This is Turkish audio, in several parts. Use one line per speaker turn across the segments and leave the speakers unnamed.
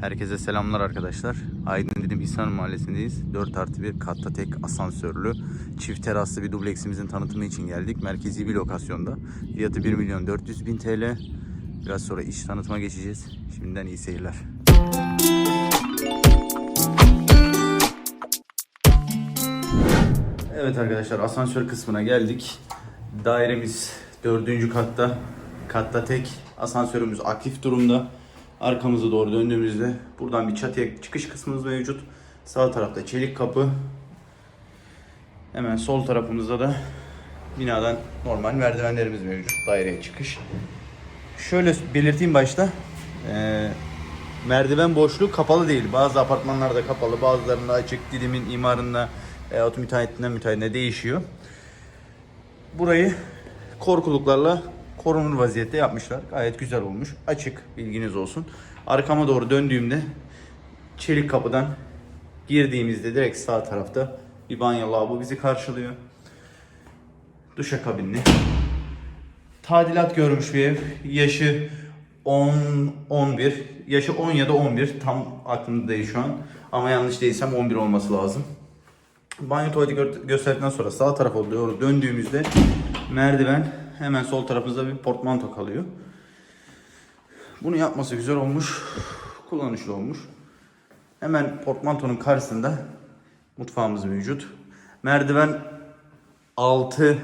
Herkese selamlar arkadaşlar. Aydın dedim İhsan Mahallesi'ndeyiz. 4 artı 1 katta tek asansörlü çift teraslı bir dubleksimizin tanıtımı için geldik. Merkezi bir lokasyonda. Fiyatı 1 milyon 400 bin TL. Biraz sonra iş tanıtıma geçeceğiz. Şimdiden iyi seyirler. Evet arkadaşlar asansör kısmına geldik. Dairemiz dördüncü katta. Katta tek. Asansörümüz aktif durumda. Arkamıza doğru döndüğümüzde buradan bir çatıya çıkış kısmımız mevcut. Sağ tarafta çelik kapı. Hemen sol tarafımızda da binadan normal merdivenlerimiz mevcut. Daireye çıkış. Şöyle belirteyim başta. Ee, merdiven boşluğu kapalı değil. Bazı apartmanlarda kapalı, bazılarında açık. Dilimin imarında veyahut müteahhitinden müteahhitine değişiyor. Burayı korkuluklarla korunur vaziyette yapmışlar. Gayet güzel olmuş. Açık bilginiz olsun. Arkama doğru döndüğümde çelik kapıdan girdiğimizde direkt sağ tarafta bir banyo lavabo bizi karşılıyor. Duşakabinli. Tadilat görmüş bir ev. Yaşı 10 11. Yaşı 10 ya da 11. Tam aklımda değil şu an. Ama yanlış değilsem 11 olması lazım. Banyo tuvaleti gö- gösterdikten sonra sağ tarafa doğru döndüğümüzde merdiven hemen sol tarafımızda bir portmanto kalıyor. Bunu yapması güzel olmuş. Kullanışlı olmuş. Hemen portmantonun karşısında mutfağımız mevcut. Merdiven altı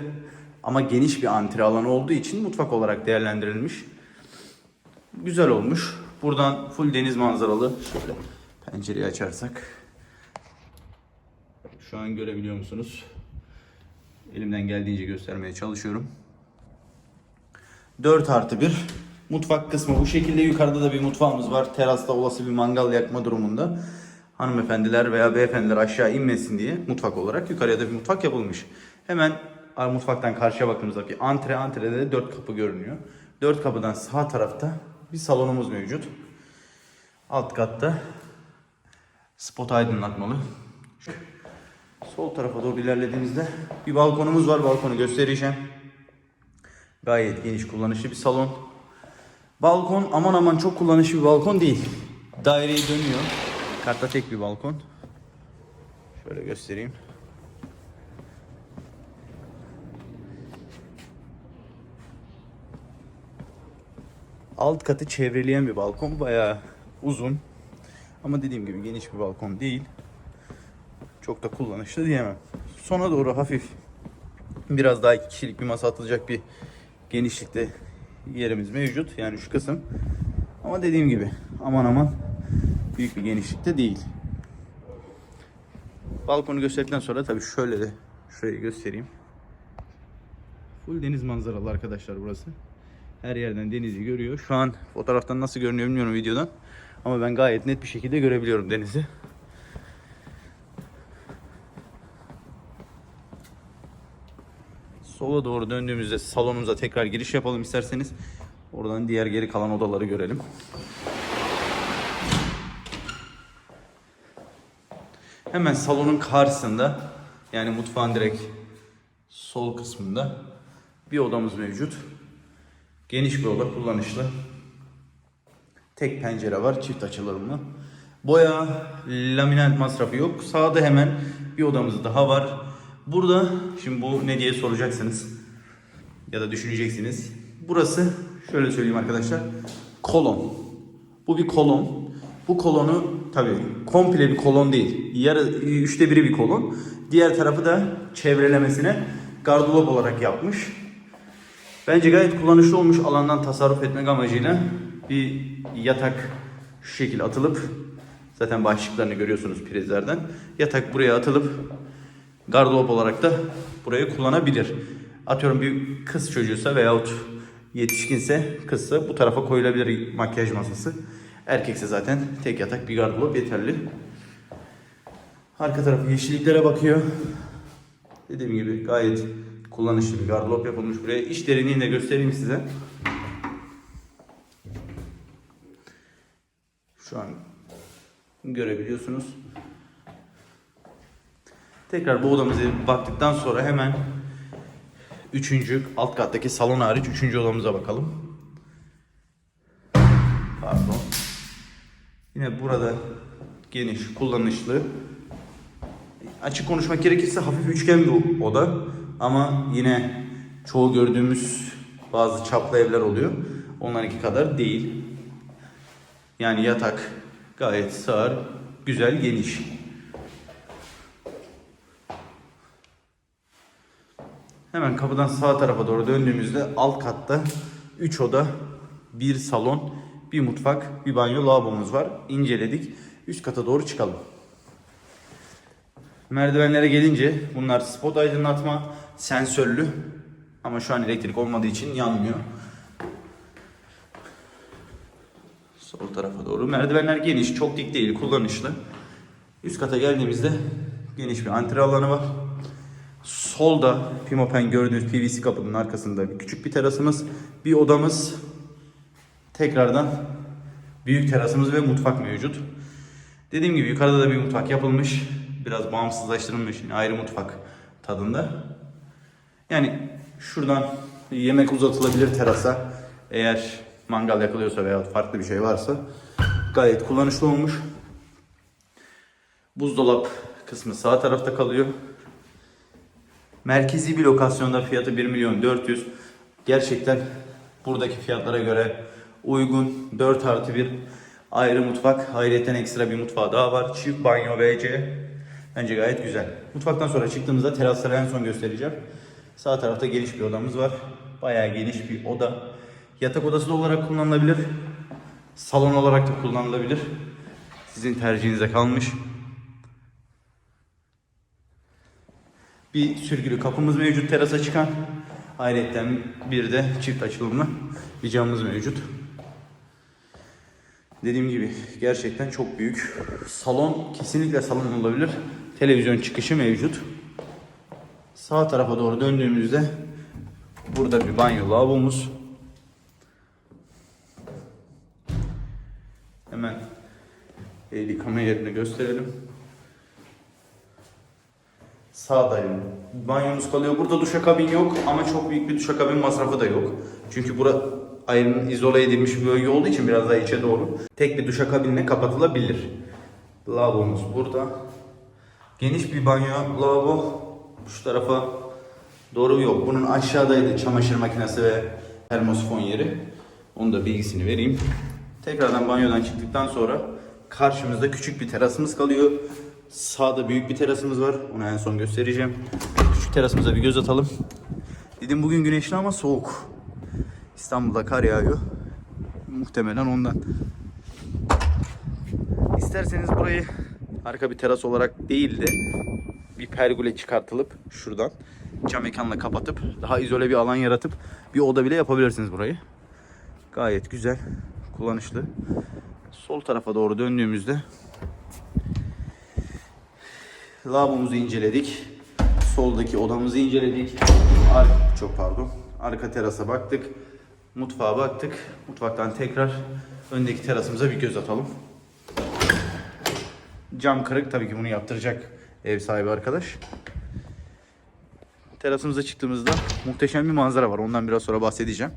ama geniş bir antre alanı olduğu için mutfak olarak değerlendirilmiş. Güzel olmuş. Buradan full deniz manzaralı. Şöyle pencereyi açarsak. Şu an görebiliyor musunuz? Elimden geldiğince göstermeye çalışıyorum. 4 artı 1 mutfak kısmı bu şekilde. Yukarıda da bir mutfağımız var. Terasta olası bir mangal yakma durumunda. Hanımefendiler veya beyefendiler aşağı inmesin diye mutfak olarak yukarıya da bir mutfak yapılmış. Hemen mutfaktan karşıya baktığımızda bir antre antrede de 4 kapı görünüyor. 4 kapıdan sağ tarafta bir salonumuz mevcut. Alt katta spot aydınlatmalı. Sol tarafa doğru ilerlediğimizde bir balkonumuz var. Balkonu göstereceğim. Gayet geniş kullanışlı bir salon. Balkon aman aman çok kullanışlı bir balkon değil. Daireyi dönüyor. Katta tek bir balkon. Şöyle göstereyim. Alt katı çevreleyen bir balkon. Bayağı uzun. Ama dediğim gibi geniş bir balkon değil. Çok da kullanışlı diyemem. Sona doğru hafif biraz daha iki kişilik bir masa atılacak bir genişlikte yerimiz mevcut. Yani şu kısım. Ama dediğim gibi aman aman büyük bir genişlikte değil. Balkonu gösterdikten sonra tabii şöyle de şurayı göstereyim. Full deniz manzaralı arkadaşlar burası. Her yerden denizi görüyor. Şu an fotoğraftan nasıl görünüyor bilmiyorum videodan. Ama ben gayet net bir şekilde görebiliyorum denizi. Sola doğru döndüğümüzde salonumuza tekrar giriş yapalım isterseniz. Oradan diğer geri kalan odaları görelim. Hemen salonun karşısında yani mutfağın direkt sol kısmında bir odamız mevcut. Geniş bir oda kullanışlı. Tek pencere var çift açılımlı. Boya, laminat masrafı yok. Sağda hemen bir odamız daha var. Burada şimdi bu ne diye soracaksınız ya da düşüneceksiniz. Burası şöyle söyleyeyim arkadaşlar. Kolon. Bu bir kolon. Bu kolonu tabii komple bir kolon değil. Yarı üçte biri bir kolon. Diğer tarafı da çevrelemesine gardırop olarak yapmış. Bence gayet kullanışlı olmuş alandan tasarruf etmek amacıyla bir yatak şu şekil atılıp zaten başlıklarını görüyorsunuz prizlerden. Yatak buraya atılıp gardırop olarak da burayı kullanabilir. Atıyorum bir kız çocuğuysa veyahut yetişkinse kızsa bu tarafa koyulabilir makyaj masası. Erkekse zaten tek yatak bir gardırop yeterli. Arka tarafı yeşilliklere bakıyor. Dediğim gibi gayet kullanışlı bir gardırop yapılmış buraya. İç derinliğini de göstereyim size. Şu an görebiliyorsunuz. Tekrar bu odamıza baktıktan sonra hemen üçüncü alt kattaki salon hariç üçüncü odamıza bakalım. Pardon. Yine burada geniş, kullanışlı. Açık konuşmak gerekirse hafif üçgen bir oda ama yine çoğu gördüğümüz bazı çaplı evler oluyor. Onlarınki kadar değil. Yani yatak gayet sığar, güzel, geniş. Hemen kapıdan sağ tarafa doğru döndüğümüzde alt katta 3 oda, bir salon, bir mutfak, bir banyo, lavabomuz var. İnceledik. Üst kata doğru çıkalım. Merdivenlere gelince bunlar spot aydınlatma, sensörlü. Ama şu an elektrik olmadığı için yanmıyor. Sol tarafa doğru. Merdivenler geniş, çok dik değil, kullanışlı. Üst kata geldiğimizde geniş bir antre alanı var. Solda Pimapen gördüğünüz PVC kapının arkasında küçük bir terasımız, bir odamız, tekrardan büyük terasımız ve mutfak mevcut. Dediğim gibi yukarıda da bir mutfak yapılmış. Biraz bağımsızlaştırılmış yine ayrı mutfak tadında. Yani şuradan yemek uzatılabilir terasa. Eğer mangal yakılıyorsa veya farklı bir şey varsa gayet kullanışlı olmuş. Buzdolap kısmı sağ tarafta kalıyor. Merkezi bir lokasyonda fiyatı 1 milyon 400. Gerçekten buradaki fiyatlara göre uygun 4 artı 1 ayrı mutfak. Ayrıyeten ekstra bir mutfağı daha var. Çift banyo WC. Bence gayet güzel. Mutfaktan sonra çıktığımızda terasları en son göstereceğim. Sağ tarafta geniş bir odamız var. Bayağı geniş bir oda. Yatak odası da olarak kullanılabilir. Salon olarak da kullanılabilir. Sizin tercihinize kalmış. Bir sürgülü kapımız mevcut terasa çıkan. Ayrıca bir de çift açılımlı bir camımız mevcut. Dediğim gibi gerçekten çok büyük. Salon kesinlikle salon olabilir. Televizyon çıkışı mevcut. Sağ tarafa doğru döndüğümüzde burada bir banyo lavabomuz. Hemen el yıkama yerini gösterelim. Sağda yani. Banyomuz kalıyor. Burada duşakabin yok ama çok büyük bir duşakabin masrafı da yok. Çünkü bura ayrı izole edilmiş bir bölge olduğu için biraz daha içe doğru. Tek bir duşakabinle kapatılabilir. Lavabomuz burada. Geniş bir banyo lavabo. Şu tarafa doğru yok. Bunun aşağıdaydı çamaşır makinesi ve termosifon yeri. Onun da bilgisini vereyim. Tekrardan banyodan çıktıktan sonra karşımızda küçük bir terasımız kalıyor. Sağda büyük bir terasımız var. Onu en son göstereceğim. Küçük terasımıza bir göz atalım. Dedim bugün güneşli ama soğuk. İstanbul'da kar yağıyor. Muhtemelen ondan. İsterseniz burayı arka bir teras olarak değil de bir pergole çıkartılıp şuradan cam mekanla kapatıp daha izole bir alan yaratıp bir oda bile yapabilirsiniz burayı. Gayet güzel, kullanışlı. Sol tarafa doğru döndüğümüzde Lavabomuzu inceledik. Soldaki odamızı inceledik. Ar çok pardon. Arka terasa baktık. Mutfağa baktık. Mutfaktan tekrar öndeki terasımıza bir göz atalım. Cam kırık tabii ki bunu yaptıracak ev sahibi arkadaş. Terasımıza çıktığımızda muhteşem bir manzara var. Ondan biraz sonra bahsedeceğim.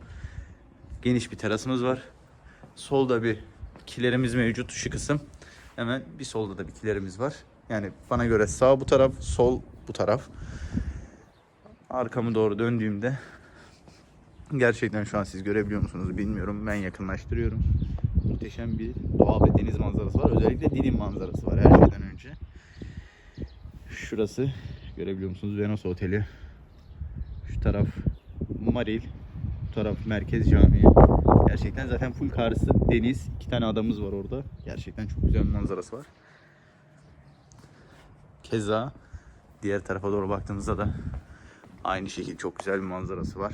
Geniş bir terasımız var. Solda bir kilerimiz mevcut şu kısım. Hemen bir solda da bir kilerimiz var. Yani bana göre sağ bu taraf, sol bu taraf. Arkamı doğru döndüğümde gerçekten şu an siz görebiliyor musunuz bilmiyorum. Ben yakınlaştırıyorum. Muhteşem bir doğa ve deniz manzarası var. Özellikle Didim manzarası var her şeyden önce. Şurası görebiliyor musunuz? Venos Oteli. Şu taraf Maril. Bu taraf Merkez Camii. Gerçekten zaten full karşısı deniz. İki tane adamız var orada. Gerçekten çok güzel bir manzarası var. Keza diğer tarafa doğru baktığımızda da aynı şekilde çok güzel bir manzarası var.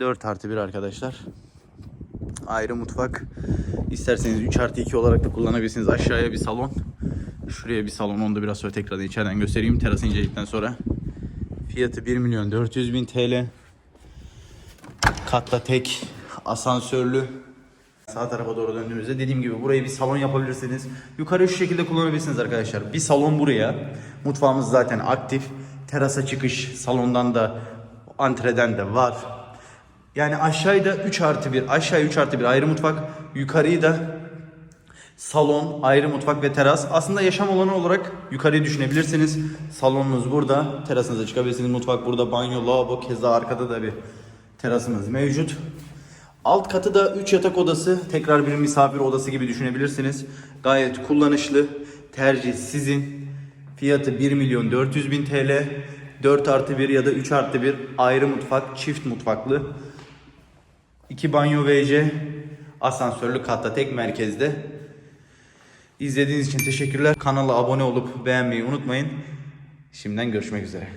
4 artı 1 arkadaşlar. Ayrı mutfak. İsterseniz 3 artı 2 olarak da kullanabilirsiniz. Aşağıya bir salon. Şuraya bir salon. Onu da biraz sonra tekrardan içeriden göstereyim. Terası inceledikten sonra. Fiyatı 1 milyon 400 bin TL. Katta tek asansörlü Sağ tarafa doğru döndüğümüzde dediğim gibi burayı bir salon yapabilirsiniz. Yukarı şu şekilde kullanabilirsiniz arkadaşlar. Bir salon buraya. Mutfağımız zaten aktif. Terasa çıkış salondan da antreden de var. Yani aşağıyı da 3 artı 1, aşağı 3 artı 1 ayrı mutfak, yukarıyı da salon, ayrı mutfak ve teras. Aslında yaşam alanı olarak yukarıyı düşünebilirsiniz. Salonunuz burada, terasınıza çıkabilirsiniz. Mutfak burada, banyo, lavabo, keza arkada da bir terasımız mevcut. Alt katı da 3 yatak odası, tekrar bir misafir odası gibi düşünebilirsiniz. Gayet kullanışlı, tercih sizin. Fiyatı 1 milyon 400 bin TL. 4 artı 1 ya da 3 artı 1 ayrı mutfak, çift mutfaklı. 2 banyo WC, asansörlü katta tek merkezde. İzlediğiniz için teşekkürler. Kanala abone olup beğenmeyi unutmayın. Şimdiden görüşmek üzere.